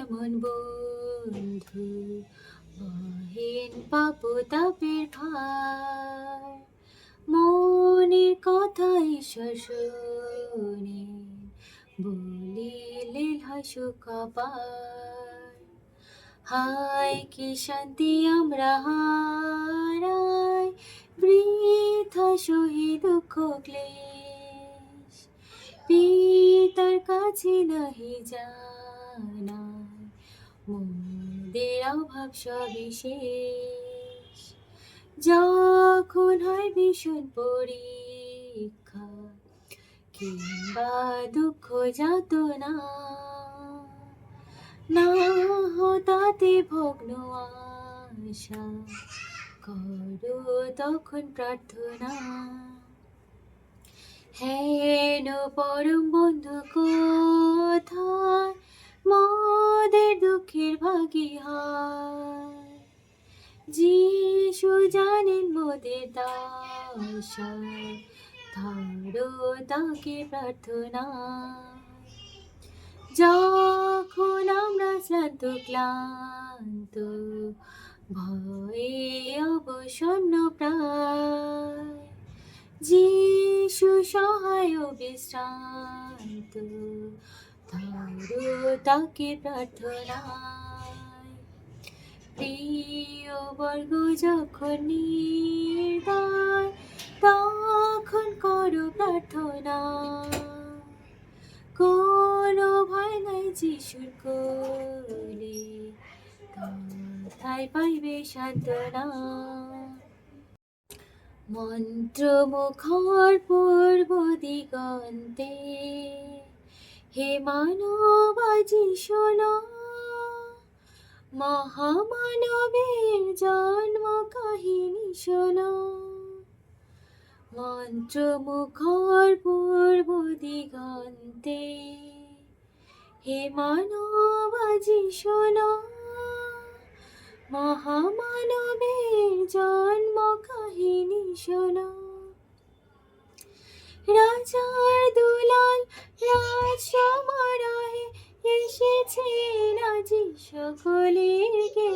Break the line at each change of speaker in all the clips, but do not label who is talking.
এমন বন্ধু বহেন পাপ তাপের ভার মনের কথা ঈশ্বর শোনে বলিলে হাসু কপার হায় কি শান্তি আমরা হারাই, বৃথা সহি দুঃখ ক্লেশ। পিতার কাছে নাহি জানা। মোদের অভাব সবিশেষ যখন হয় ভীষণ পরীক্ষা, কিংবা দুঃখ যাত না না হতাতে ভগ্ন আশা করো তখন প্রার্থনা। হেন পরম বন্ধু কোথায়? মোদের দুঃখের ভাগী হয় যিশু জানেন মোদের দাসা ধরো তাকে প্রার্থনা। যখন আমরা শ্রান্ত ক্লান্ত, ভয়ে অবসন্ন প্রায়, যিশু সহায় বিশ্রান্ত তাকে প্রার্থনায়। প্রিয় বর্গ যখন তখন করো প্রার্থনা। কোনো ভয় নাই যিশুর কোলে তাই পাইবে সান্ত্বনা। মন্ত্র মুখর পূর্ব দিগন্তে হে মানবাজি শোনো। মহামানবের জন্ম কাহিনী শোনো। মন্ত্র মুখর পূর্ব দিগন্তে হে মানবাজি শোনো। মহামানবের জন্ম কাহিনী শোনো। রাজার দুলাল রাজ সমারোহে এসেছেন আজি সকলের গে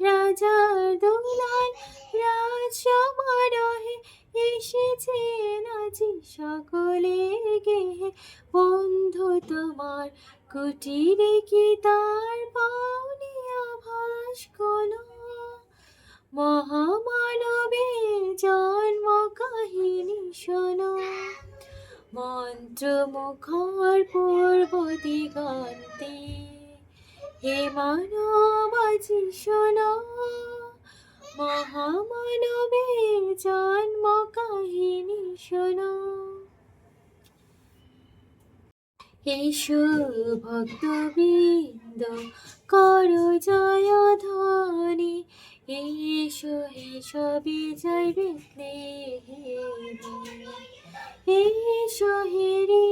রাজার দুলাল রাজ সমারোহে এসেছেন আজি সকলের গে বন্ধু তোমার কুটিরে কি তার পাওনি আভাস কোনো মহামানবের জন্ম কাহিনী শোনো। মন্ত্র মুখর পূর্ব দিগন্তে, হে মানবাজি শোনো। মহামানবের জন্ম কাহিনী শোনো। এসো ভক্তবৃন্দ করো জয় ধ্বনি। এসো এসো বিজয় বিঘ্নে এসো হেরি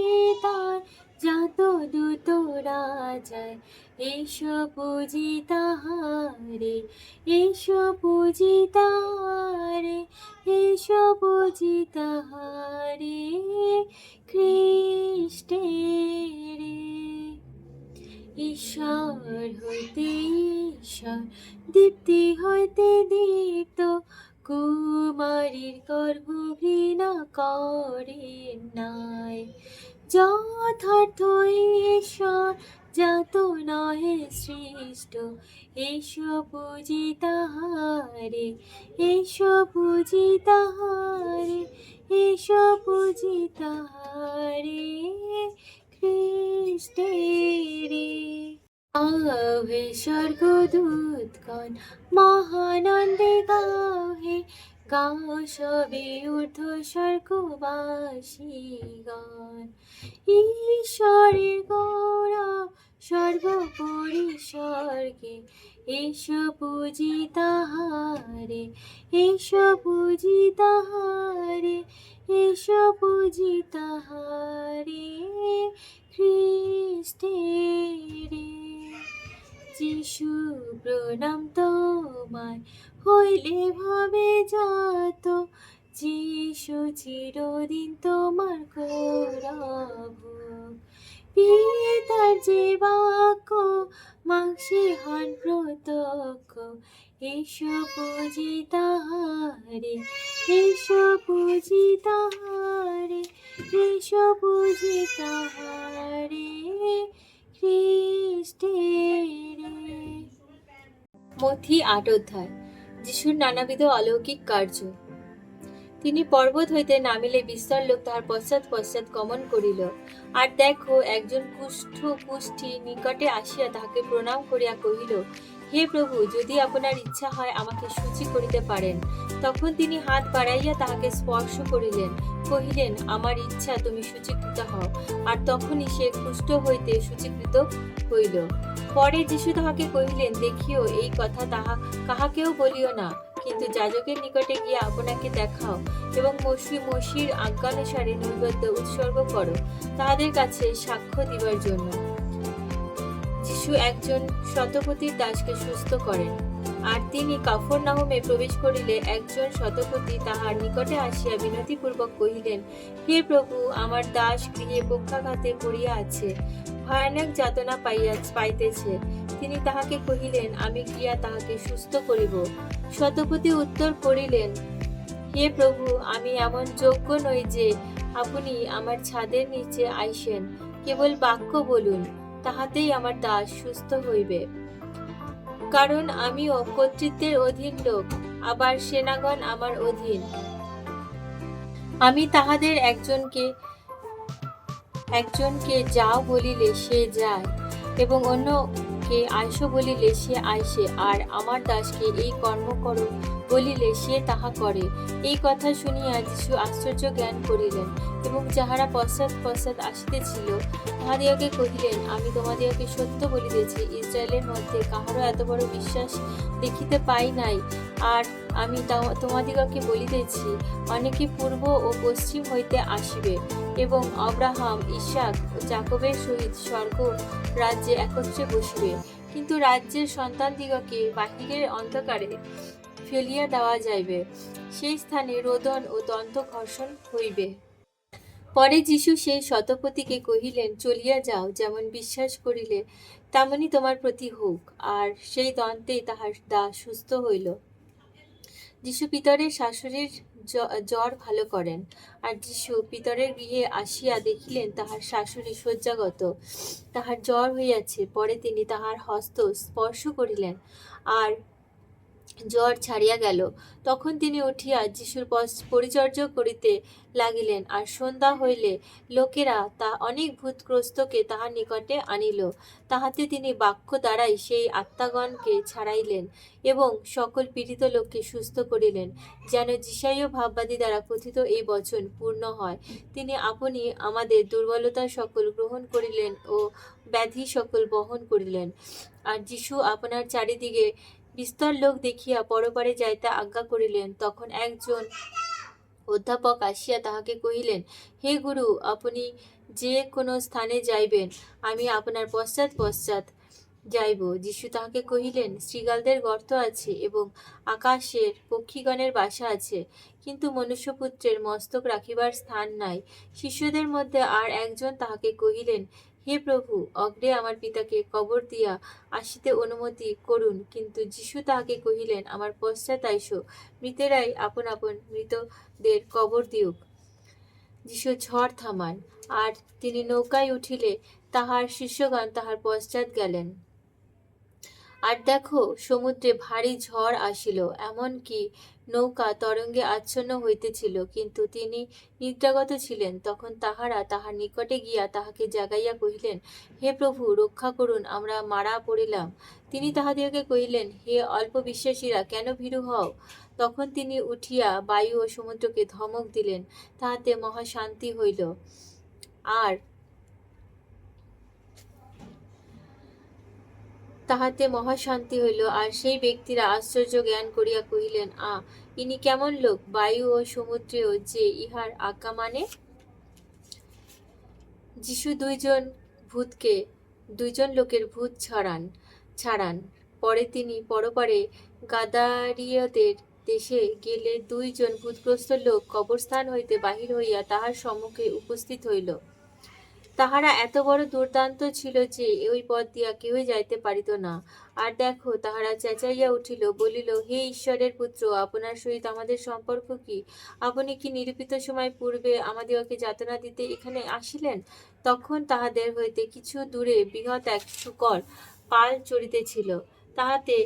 তার, যত দূত রাজায়। এসো পুজি তাহারে, এসো পুজি তাহারে, এসো পুজি তাহারে খ্রিস্টে রে ঈশ্বর হইতে ঈশ্বর, দীপ্তি হইতে দীপ্ত কুমারীর গর্ভ ঘৃণা করে নাই। যথার্থ ঈশ্বর যাত নহে সৃষ্ট, এস পুজি তাহারে, এস পুজি তাহারে, এস পুজি তাহারে আহে স্বর্গদূতগণ মহানন্দে গাও হে গাও সবে ঊর্ধ্ব স্বর্গবাসীগণ ঈশ্বরের গৌরব সর্বোপরি স্বর্গে এস পুজি তাহারে, এস পুজি তাহারে, এস পুজি তাহারে খ্রিস্টে রে যিশু প্রণাম তোমায় হইলে ভাবে যাত। যিশু চিরদিন তোমার করব পিতার যে বাক্য, মাংসে হন প্রত্যক্ষ। এসো বুঝি তাহারে, এসো বুঝি তাহারে, এসো বুঝি তাহারে। মথি আট অধ্যায়। যিশুর নানাবিধ অলৌকিক কার্য। তিনি পর্বত হইতে নামিলে বিস্তর লোক তাহার পশ্চাৎ পশ্চাৎ গমন করিল। আর দেখো, একজন কুষ্ঠ কুষ্ঠী নিকটে আসিয়া তাহাকে প্রণাম করিয়া কহিল হে প্রভু, যদি আপনার ইচ্ছা হয় আমাকে সূচি করিতে পারেন। তখন তিনি হাত বাড়াইয়া তাহাকে স্পর্শ করিলেন, কহিলেন, আমার ইচ্ছা, তুমি সূচীকৃত হও। আর তখনই সে কুষ্ঠ হইতে সূচীকৃত হইল। পরে যিশু তাহাকে কহিলেন, দেখিও, এই কথা তাহা কাহাকেও বলিও না। কিন্তু যাজকের নিকটে গিয়া আপনাকে দেখাও এবং মসি, মসির আজ্ঞানুসারে নৈবেদ্য উৎসর্গ করো। তাহাদের কাছে সাক্ষ্য দিবার জন্য। যিশু একজন শতপতির দাসকে সুস্থ করেন। আর তিনি কাফর নাহমে প্রবেশ করিলে একজন শতপতি তাহার নিকটে আসিয়া বিনতিপূর্বক কহিলেন, হে প্রভু, আমার দাস গৃহে পক্ষাঘাতে পড়িয়া আছে। ভয়ানক যাতনা পাইয়া পাইতেছে। তিনি তাহাকে কহিলেন, আমি গিয়া তাহাকে সুস্থ করিব। শতপতি উত্তর করিলেন, হে প্রভু, আমি এমন যোগ্য নই যে, আপনি আমার ছাদের নিচে আইসেন। কেবল বাক্য বলুন তাহাতেই আমার দাস সুস্থ হইবে। কারণ আমিও কর্তৃত্বের অধীন লোক, আবার সেনাগণ আমার অধীন। আমি তাহাদের একজনকে একজনকে যাও বলিলে সে যায়, এবং অন্যকে আইসো বলিলে সে আইসে, আর আমার দাসকে এই কর্ম করো বলিলে, সে তাহা করে। এই কথা শুনিয়া যিশু আশ্চর্য জ্ঞান করিলেন এবং যাহারা পশ্চাৎ পশ্চাৎ আসিতেছিল তাহাদিওকে কহিলেন, আমি তোমাদিওকে সত্য বলিতেছি, ইসরায়েলের মধ্যে কাহারও এত বড় বিশ্বাস দেখিতে পাই নাই। আর আমি তোমাদিগকে বলিতেছি, অনেকে পূর্ব ও পশ্চিম হইতে আসিবে এবং অব্রাহাম ইসাক ও জাকবের সহিত স্বর্গ রাজ্যে একত্রে বসিবে। কিন্তু রাজ্যের সন্তানদিগকে বাহিরের অন্ধকারে ফেলিয়া দেওয়া যাইবে। সেই স্থানে রোদন ও দন্ত ঘর্ষণ হইবে। পরে যিশু সেই শতপতিকে কহিলেন, চলিয়া যাও, যেমন বিশ্বাস করিলে, তেমনি তোমার প্রতি হোক। আর সেই দন্তেই তাহার দা সুস্থ হইল। যিশু পিতরের শাশুড়ির জ্বর ভালো করেন। আর যিশু পিতরের গৃহে আসিয়া দেখিলেন, তাহার শাশুড়ি শয্যাগত। তাহার জ্বর হইয়াছে। পরে তিনি তাহার হস্ত স্পর্শ করিলেন। আর জ্বর ছাড়িয়া গেল। তখন তিনি উঠিয়া যিশুর পরিচর্যা করিতে লাগিলেন আর সন্ধ্যা হইলে লোকেরা তা অনেক ভূতগ্রস্তকে তাহার নিকটে আনিল। তাহাতে তিনি বাক্য দ্বারাই সেই আত্মাগণকে ছাড়াইলেন এবং সকল পীড়িত লোককে সুস্থ করিলেন, যেন যিশাইয় ভাববাদী দ্বারা কথিত এই বচন পূর্ণ হয়। তিনি আপনি আমাদের দুর্বলতা সকল গ্রহণ করিলেন ও ব্যাধি সকল বহন করিলেন। আর যিশু আপনার চারিদিকে বিস্তর লোক দেখিয়া পরপারে যাইতে আজ্ঞা করিলেন। তখন একজন অধ্যাপক আসিয়া তাহাকে কহিলেন, হে গুরু, আপনি যে কোনো স্থানে যাইবেন, আমি আপনার পশ্চাৎ পশ্চাৎ যাইব। যিশু তাহাকে কহিলেন, শ্রীগালদের গর্ত আছে এবং আকাশের পক্ষীগণের বাসা আছে, কিন্তু মনুষ্যপুত্রের মস্তক রাখিবার স্থান নাই। শিষ্যদের মধ্যে আর একজন তাহাকে কহিলেন হে প্রভু অগ্রে আমার পিতাকে কবর দিয়া আসিতে অনুমতি করুন। কিন্তু যিশু তাহাকে কহিলেন, আমার পশ্চাৎ আইসো মৃতেরাই আপন আপন মৃতদের কবর দিউক। যিশু ঝড় থামান, আর তিনি নৌকায় উঠিলে তাহার শিষ্যগণ তাহার পশ্চাৎ গেলেন। আর দেখো, সমুদ্রে ভারী ঝড় আসিল, এমনকি নৌকা তরঙ্গে আচ্ছন্ন হইতেছিল, কিন্তু তিনি নিদ্রাগত ছিলেন। তখন তাহারা তাহার নিকটে গিয়া তাহাকে জাগাইয়া কহিলেন, হে প্রভু, রক্ষা করুন, আমরা মারা পড়িলাম। তিনি তাহাদিগকে কহিলেন, হে অল্প বিশ্বাসীরা কেন ভীরু হও? তখন তিনি উঠিয়া বায়ু ও সমুদ্রকে ধমক দিলেন, তাহাতে মহাশান্তি হইল। আর তাহাতে মহাশান্তি হইল, আর সেই ব্যক্তিরা আশ্চর্য জ্ঞান করিয়া কহিলেন, আ, ইনি কেমন লোক, বায়ু ও সমুদ্রেও যে ইহার আজ্ঞা মানে? যিশু দুইজন ভূতকে, দুইজন লোকের ভূত ছাড়ান ছাড়ান। পরে তিনি পরপারে গাদারিয়দের দেশে গেলে দুইজন ভূতগ্রস্ত লোক কবরস্থান হইতে বাহির হইয়া তাহার সম্মুখে উপস্থিত হইল। তাহারা এত বড় দুর্দান্ত ছিল যে ওই পথ দিয়া কেউই যাইতে পারিত না। আর দেখো, তাহারা চেঁচাইয়া উঠিল, বলিল, হে ঈশ্বরের পুত্র, আপনার সহিত আমাদের সম্পর্ক কি? আপনি কি নিরূপিত সময় পূর্বে আমাদিগকে যাতনা দিতে এখানে আসিলেন তখন তাহাদের হইতে কিছু দূরে বৃহৎ এক শুকর পাল চড়িতেছিল। তাহাতে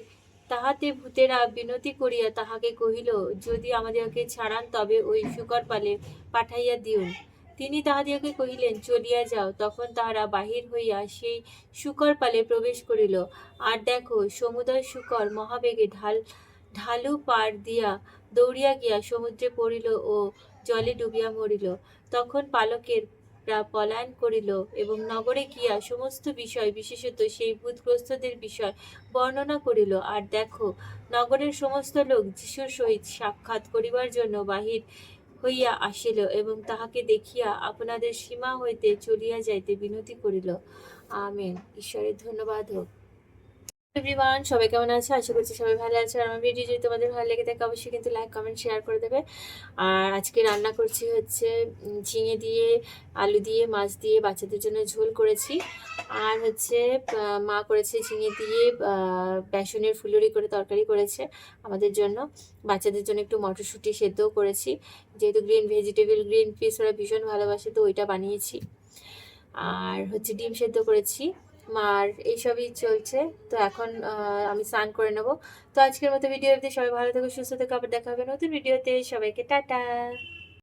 তাহাতে ভূতেরা বিনতি করিয়া তাহাকে কহিল, যদি আমাদিগকে ছাড়ান, তবে ওই শুকর পালে পাঠাইয়া দিউন। তিনি তাহাদিগকে কহিলেন, চলিয়া যাও। তখন তাহারা বাহির হইয়া সেই শুকর পালে প্রবেশ করিল। আর দেখো, সমুদয় শুকর মহাবেগে ঢাল, ঢালু পার দিয়া দৌড়িয়া গিয়া সমুদ্রে পড়িল ও জলে ডুবিয়া মরিল। তখন পালকের পলায়ন করিল এবং নগরে গিয়া সমস্ত বিষয়, বিশেষত সেই ভূতগ্রস্তদের বিষয় বর্ণনা করিল। আর দেখো, নগরের সমস্ত লোক যিশুর সহিত সাক্ষাৎ করিবার জন্য বাহির হইয়া আসিল এবং তাহাকে দেখিয়া আপনাদের সীমা হইতে চলিয়া যাইতে বিনতি করিল। আমেন। ঈশ্বরের ধন্যবাদ হোক। এভরিওয়ান সবাই কেমন আছে? আশা করছি সবাই ভালো আছে। আর আমার ভিডিও যদি তোমাদের ভালো লেগে থাকে, অবশ্যই কিন্তু লাইক কমেন্ট শেয়ার করে দেবে। আর আজকে রান্না করছি হচ্ছে ঝিঙে দিয়ে, আলু দিয়ে, মাছ দিয়ে, বাচ্চাদের জন্য ঝোল করেছি। আর হচ্ছে মা করেছে ঝিঙে দিয়ে বেসনের ফুলুরি করে তরকারি করেছে আমাদের জন্য। বাচ্চাদের জন্য একটু মটরশুঁটি সেদ্ধও করেছি। যেহেতু গ্রিন ভেজিটেবল গ্রিন পিস ওরা ভীষণ ভালোবাসে, তো ওইটা বানিয়েছি। আর হচ্ছে ডিম সেদ্ধ করেছি। আর এইসবই চলছে। তো এখন আমি স্নান করে নেব। তো আজকের মতো ভিডিও সবাই ভালো থেকো, সুস্থ থেকো। আবার দেখা হবে নতুন ভিডিওতে সবাইকে টাটা।